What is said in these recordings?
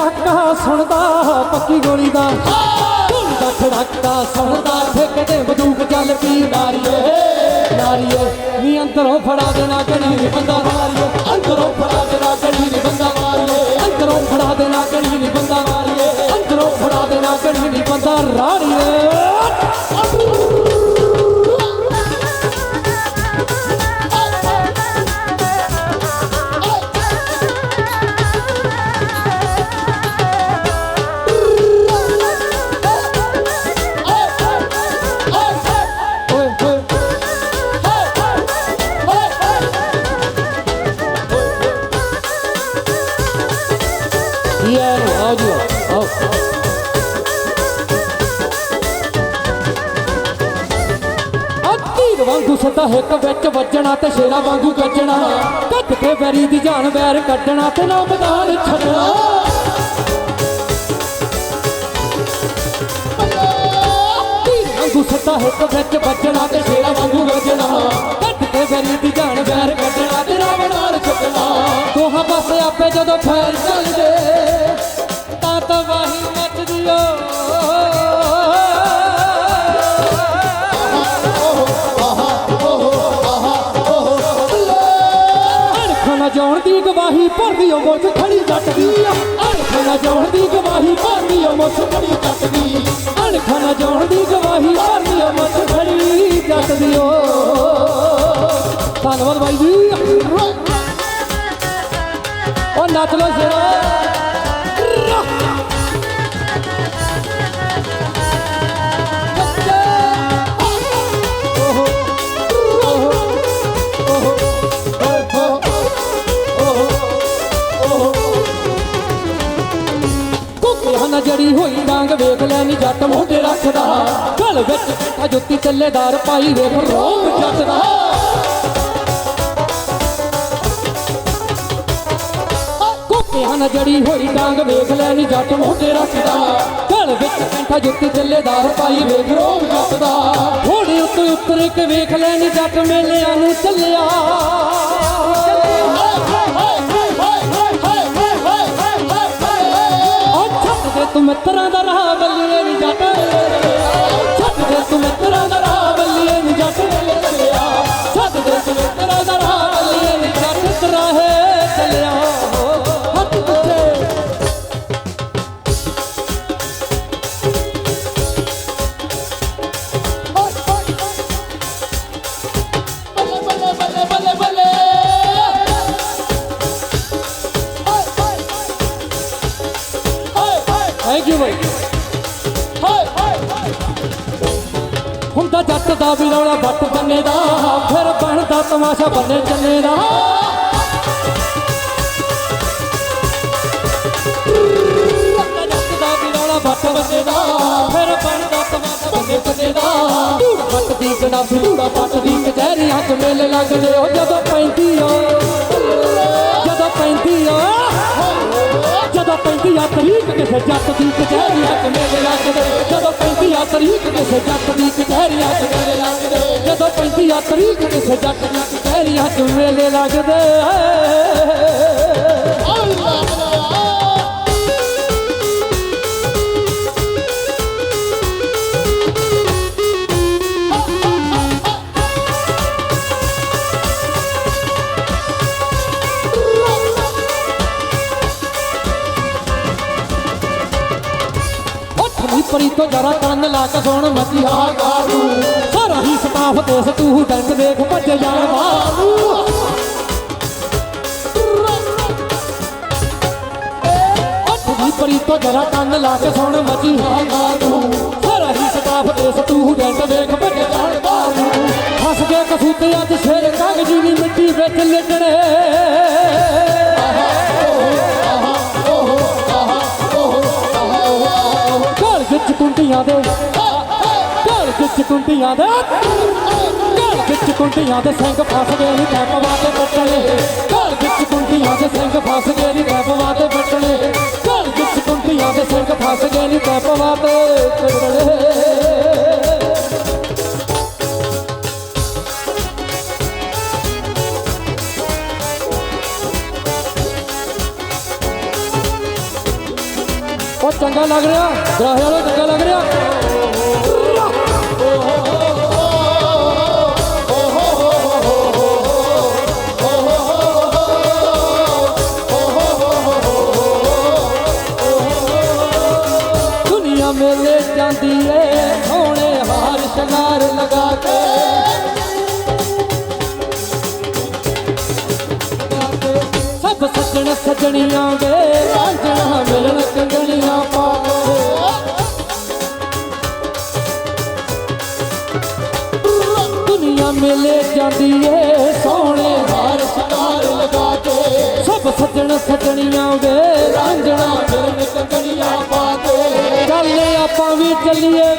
ਖੜਾਕਾ ਸੁਣਦਾ, ਪੱਕੀ ਗੋਲੀ ਦਾ। ਧੂਮ ਦਾ ਖੜਾਕਾ ਸੁਣਦਾ, ਠੇਕੇ ਬੰਦੂਕ ਚੱਲ ਪਈ ਨਾਰੀਏ। ਨਾਰੀਏ, ਨੀ ਅੰਦਰੋਂ ਫੜਾ ਦੇਣਾ ਗਣੀ ਬੰਦਾ ਵਾਂਗੂ ਸਦਾ ਹਿੱਕ ਵਿੱਚ ਵੱਜਣਾ ਤੇ ਸ਼ੇਰਾ ਵਾਂਗੂ ਗੱਜਣਾ। ਕੱਟ ਕੇ ਵੈਰੀ ਦੀ ਜਾਨ ਵੈਰ ਕੱਢਣਾ ਤੇ ਨਾ ਮੈਦਾਨ ਛੱਡਣਾ। ਵਾਂਗੂ ਸੱਤਾ ਹਿੱਕ ਵਿੱਚ ਵੱਜਣਾ ਤੇ ਸ਼ੇਰਾ ਵਾਂਗੂ ਵੱਜਣਾ ਕੱਟ ਕੇ ਵੈਰੀ ਦੀ ਜਾਨ ਵੈਰ ਕੱਢਣਾ ਤੇ ਰਾਮ ਨਾਲ ਛੱਡਣਾ। ਦੋਹਾਂ ਪਾਸੇ ਆਪੇ ਜਦੋਂ ਫੈਰ ਚੱਲਦੇ ਦੀ ਗਵਾਹੀ ਭਰਦੀ ਓ ਮੁੱਛ ਖੜੀ ਜੱਟ ਦੀ ਅਣਖ ਨਾ ਜਾਣ ਦੀ ਗਵਾਹੀ ਭਰਦੀ ਓ ਮੁੱਛ ਖੜੀ ਜੱਟ ਦੀ ਅਣਖ ਨਾ ਜਾਣ ਦੀ ਗਵਾਹੀ ਭਰਦੀ ਓ ਮੁੱਛ ਖੜੀ ਜੱਟ ਦੀ ਓ। ਧੰਨਵਾਦ ਬਾਈ ਜੀ। ਉਹ ਨੱਚ ਲੋ ਸ਼ੇਰੋ। ਹੋਈ ਵੇਖ ਲੈ ਨੀ ਜੱਟ ਮੋਢੇ ਰੱਖਦਾ। ਗਲ ਵਿੱਚ ਆ ਜੁੱਤੀ ਚੱਲੇਦਾਰ ਪਾਈ ਵੇਖ ਰੋਮ ਜੱਟ ਦਾ ਕੁੱਕਿਆ ਨਾ ਜੜੀ ਹੋਈ ਡਾਂਗ ਵੇਖ ਲੈ ਨੀ ਜੱਟ ਮੋਢੇ ਰੱਖਦਾ। ਗਲ ਵਿੱਚ ਕੰਠਾ ਜੁੱਤੀ ਚੱਲੇਦਾਰ ਪਾਈ ਵੇਖ ਰੋਮ ਜੱਟ ਦਾ ਥੋੜੇ ਉੱਤੇ ਉੱਤਰ ਕੇ ਵੇਖ ਲੈ ਨੀ ਜੱਟ ਮੇਲਿਆਂ ਨੂੰ ਚੱਲਿਆ। ਤੂੰ ਮਿੱਤਰਾਂ ਦਾ ਰਾਹ ਬੱਲੀਏ ਨੀ ਜੱਟ ਥੈਂਕ ਯੂ ਬਾਈ ਹੁੰਦਾ ਜੱਟ ਦਾ ਵੀ ਰੌਲਾ ਵੱਟ ਬੰਨੇ ਦਾ, ਫਿਰ ਬਣਦਾ ਤਮਾਸ਼ਾ ਬੰਨੇ ਚੱਲੇ ਦਾ। ਹੁੰਦਾ ਜੱਟ ਦਾ ਵੀ ਰੌਲਾ ਵੱਟ ਬੰਨੇ ਦਾ, ਫਿਰ ਬਣਦਾ ਤਮਾਸ਼ਾ ਬੰਨੇ ਚੱਲੇ ਦਾ। ਧੂੜ ਪੱਟ ਦੀ ਗਨਾਫੀ ਧੂੜਾ ਪੱਟ ਦੀ ਕਚਹਿਰੀਆਂ ਚ ਮੇਲੇ ਲੱਗਦੇ ਉਹ ਜਦੋਂ ਪੈਂਦੀ ਓ। ਜਦੋਂ ਪੈਂਦੀ ਓ। ਜਦੋਂ ਪੈਂਦੀ ਆ ਤਰੀਕ ਕਿਸੇ ਜੱਟ ਦੀ ਕਚਹਿਰੀਆਂ ਚ ਮੇਲੇ ਲੱਗਦੇ ਜਦੋਂ ਪੈਂਦੀ ਆ ਤਰੀਕ ਕਿਸੇ ਜੱਟ ਦੀ ਕਚਹਿਰੀਆਂ ਚ ਮੇਲੇ ਲੱਗਦੇ ਜਦੋਂ ਪੈਂਦੀ ਆ ਤਰੀਕ ਕਿਸੇ ਜੱਟ ਦੀ ਕਚਹਿਰੀਆਂ ਚ ਮੇਲੇ ਲੱਗਦੇ ਉੱਠ ਨੀ ਪਰੀ ਤੋਂ ਜਰਾ ਕੰਨ ਲਾ ਕੇ ਸੁਣ ਮਸੀਹਾ ਗਾਰੂ। ਸਾਰਾ ਹੀ ਸਟਾਫ ਤੇ ਸਤੂ ਡੰਗ ਦੇਖ ਭੱਜ ਜਾਣ ਵਾਲੂ ਪਰੀ ਤੋਂ ਜਰਾ ਕੰਨ ਲਾ ਕੇ ਸੁਣ ਮਸੀਹਾ ਗਾਰੂ। ਸਾਰਾ ਹੀ ਸਟਾਫ ਤੇ ਸਤੂ ਡੰਗ ਦੇਖ ਭੱਜ ਜਾਣ ਵਾਲੂ ਫਸ ਗਏ ਕਸੂਤੇ ਅੱਜ ਸ਼ੇਰ ਕਾਗਜੀ ਦੀ ਮਿੱਟੀ ਵਿੱਚ ਲਿਟਣੇ। ਕੁੰਡੀਆਂ ਦੇ ਘਰ ਵਿੱਚ ਕੁੰਡੀਆਂ ਦੇ ਘਰ ਵਿੱਚ ਕੁੰਡੀਆਂ ਦੇ ਸਿੰਘ ਫਸ ਗਏ ਨੀ ਕੈਪਵਾ ਤੇ ਬੱਟਲੇ ਘਰ ਵਿੱਚ ਕੁੰਡੀਆਂ ਦੇ ਸਿੰਘ ਫਸ ਗਏ ਨੀ ਕੈਪਵਾ ਤੇ ਬੱਟਲੇ ਘਰ ਵਿੱਚ ਕੁੰਡੀਆਂ ਦੇ ਸਿੰਘ ਫਸ ਗਏ ਨੀ ਕੈਪਵਾ ਤੇ ਬੱਟਲੇ ਚੰਗਾ ਲੱਗ ਰਿਹਾ। ਗਰਾਹੇ ਵਾਲਾ ਚੰਗਾ ਲੱਗ ਰਿਹਾ। ਦੁਨੀਆ ਮੇਲੇ ਜਾਂਦੀ ਏ ਸੋਹਣੇ ਹਾਰ ਸ਼ਿੰਗਾਰ ਲਗਾ ਕੇ। ਸਭ ਸੱਜਣ ਸੱਜਣੀਆਂ ਦੇ ਰਾਂਝਣਾ ਮਿਲਣ ਜਾਂਦੀ ਏ, ਸੋਹਣੇ ਹਾਰ ਸ਼ਿੰਗਾਰ ਲਗਾ ਕੇ। ਸਭ ਸੱਜਣ ਸੱਜਣੀਆਂ ਵੇ ਰਾਂਝਣਾ ਮਿਲਣ ਕੰਗਣੀਆਂ ਪਾ ਕੇ। ਚੱਲ ਆਪਾਂ ਵੀ ਚੱਲੀਏ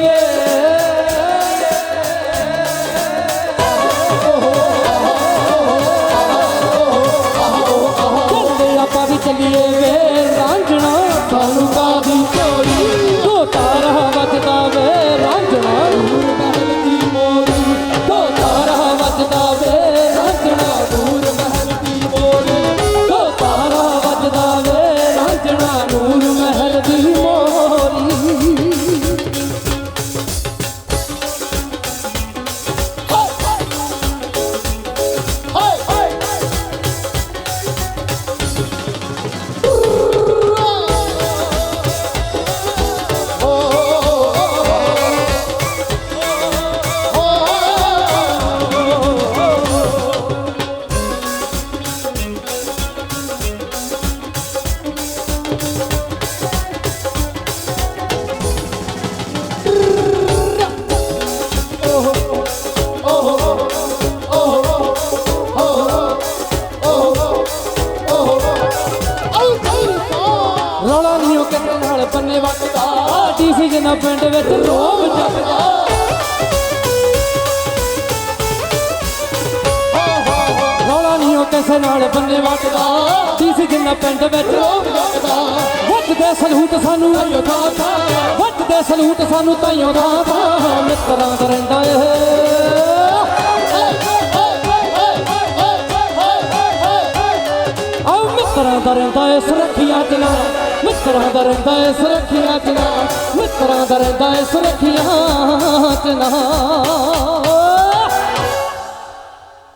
ਰੌਲਾ ਨਹੀਂ ਨਾਲ ਬੰਨੇ ਵੱਟਦਾ। ਡੀਸੀ ਜਨਾ ਪਿੰਡ ਵਿੱਚ ਰੋਬ ਜੱਟਦਾ ਰੌਲਾ ਨਹੀਂ ਉਹ ਕਿਸੇ ਨਾਲ ਬੰਨੇ ਵੱਟਦਾ। ਡੀਸੀ ਜਨਾ ਪਿੰਡ ਵਿੱਚ ਰੋਬ ਜੱਟਦਾ ਵੱਜਦੇ ਸਲੂਟ ਸਾਨੂੰ ਤਾਈਓ ਥਾਂ ਥਾਂ। ਸਲੂਟ ਸਾਨੂੰ ਤਾਈਓ ਦਾ ਮਿੱਤਰਾਂ ਦਾ ਰਹਿੰਦਾ ਏ ਆਓ ਮਿੱਤਰਾਂ ਦਾ ਰਹਿੰਦਾ ਏ ਸੁਰੱਖਿਆ ਚ ਮਿੱਤਰਾਂ ਦਾ ਰਹਿੰਦਾ ਏ ਸੁਰੱਖਿਆ ਚ ਨਾ। ਮਿੱਤਰਾਂ ਦਾ ਰਹਿੰਦਾ ਏ ਸੁਰੱਖਿਆ ਚ ਨਾ।